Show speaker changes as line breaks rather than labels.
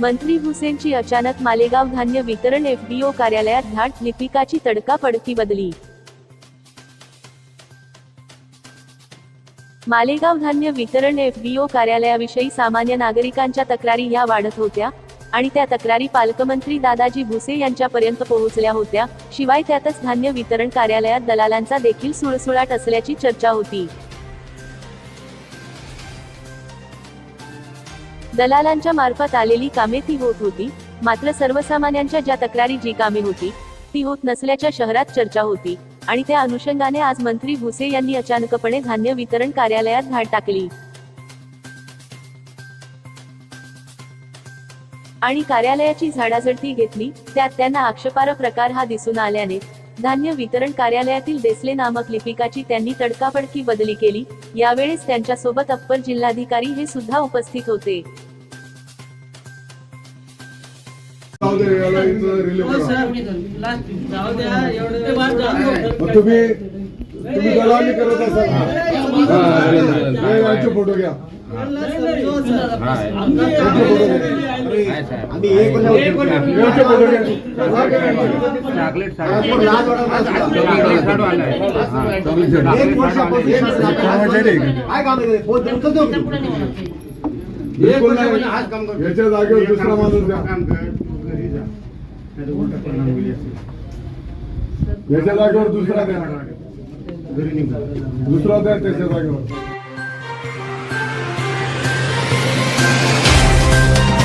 मंत्री हुसेनची अचानक मालेगाव धान्य वितरण एफडीओ कार्यालयात धाट लिपिकाची तडकाफडकी बदली. मालेगाव धान्य वितरण एफडीओ कार्यालयाविषयी सामान्य नागरिकांच्या तक्रारी या वाढत होत्या आणि त्या तक्रारी पालकमंत्री दादाजी भुसे यांच्यापर्यंत पोहोचल्या होत्या शिवाय त्यातच धान्य वितरण कार्यालयात दलालांचा देखील सुळसुळाट असल्याची चर्चा होती. दलालांच्या मार्फत आलेली कामे ती होत होती मात्र सर्वसामान्यांच्या ज्या तक्रारी जी कामे होती ती होत नसल्याच्या शहरात चर्चा होती आणि त्या अनुषंगाने आज मंत्री भुसे यांनी अचानकपणे धान्य वितरण कार्यालयात धाड टाकली. आणि कार्यालयाची झाडाझडती घेतली त्यात त्यांना आक्षेपार्ह प्रकार हा दिसून आल्याने धान्य वितरण कार्यालयातील देसले नामक लिपिकाची त्यांनी तडकाफडकी बदली केली यावेळेस त्यांच्यासोबत अप्पर जिल्हाधिकारी हे सुद्धा उपस्थित होते.
तुम्ही तुम्ही दलाली करत असाल फोटो घ्या
याच्या जागेवर दुसरा
माणूस द्या. त्याच्या यांचे याच्या जागेवर दुसरा द्या जागेवर दुसरा दुसरा द्या त्याच्या जागेवर?